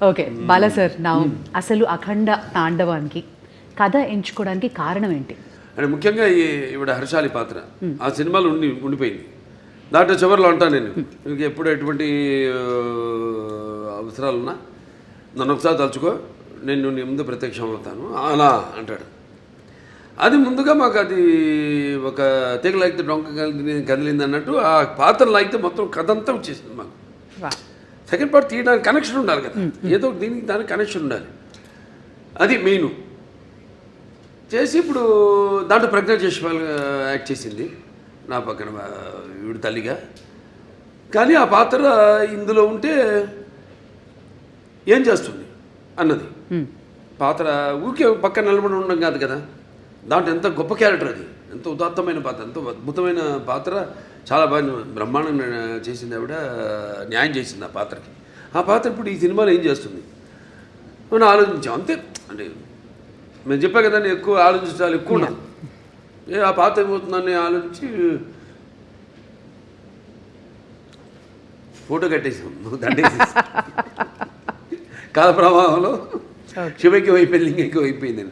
Okay బాల sir నా అసలు అఖండ తాండవానికి కథ ఎంచుకోవడానికి కారణం ఏంటి? అంటే ముఖ్యంగా ఈ ఇవిడ హర్షాలి పాత్ర. ఆ సినిమాలో ఉండి ఉండిపోయింది. దాంట్లో చివరిలో అంటాను నేను. ఇంక ఎప్పుడు ఎటువంటి అవసరాలున్నా నన్ను ఒకసారి తలుచుకో నేను నీ ముందు ప్రత్యక్షం అవుతాను. అలా అంటాడు. అది ముందుగా మాకు అది ఒక తీగ లాగితే డొంక కదిలి కదిలింది అన్నట్టు ఆ పాత్ర లాగితే మొత్తం కథ అంతా వచ్చేసింది మాకు. సెకండ్ పార్ట్ తీయడానికి కనెక్షన్ ఉండాలి కదా. ఏదో దీనికి దానికి కనెక్షన్ ఉండాలి. అది మెయిన్. చేసి ఇప్పుడు దాంట్లో ప్రజ్ఞ చేసేవాళ్ళు యాక్ట్ చేసింది. నా పక్కన ఆ, ఈవిడ తల్లిగా. కానీ ఆ పాత్ర ఇందులో ఉంటే ఏం చేస్తుంది అన్నది. పాత్ర ఊరికే పక్కన నిలబడి ఉండడం కాదు కదా. దాంట్లో ఎంత గొప్ప క్యారెక్టర్ అది. ఎంత ఉదాత్తమైన పాత్ర ఎంతో అద్భుతమైన పాత్ర. చాలా బాగా బ్రహ్మాండంగా చేసింది ఆవిడ న్యాయం చేసింది ఆ పాత్రకి. ఆ పాత్ర ఇప్పుడు ఈ సినిమాలో ఏం చేస్తుంది? మనం ఆలోచించాం. అంతే. అంటే మేము చెప్పా కదా నేను ఎక్కువ ఆలోచించాలి ఎక్కువ ఏ ఆ పాత్ర ఏమవుతుందని ఆలోచించి ఫోటో కట్టేసాం. దండేసేసి. కాల ప్రవాహంలో శివకి అయిపోయింది లింగకి అయిపోయింది.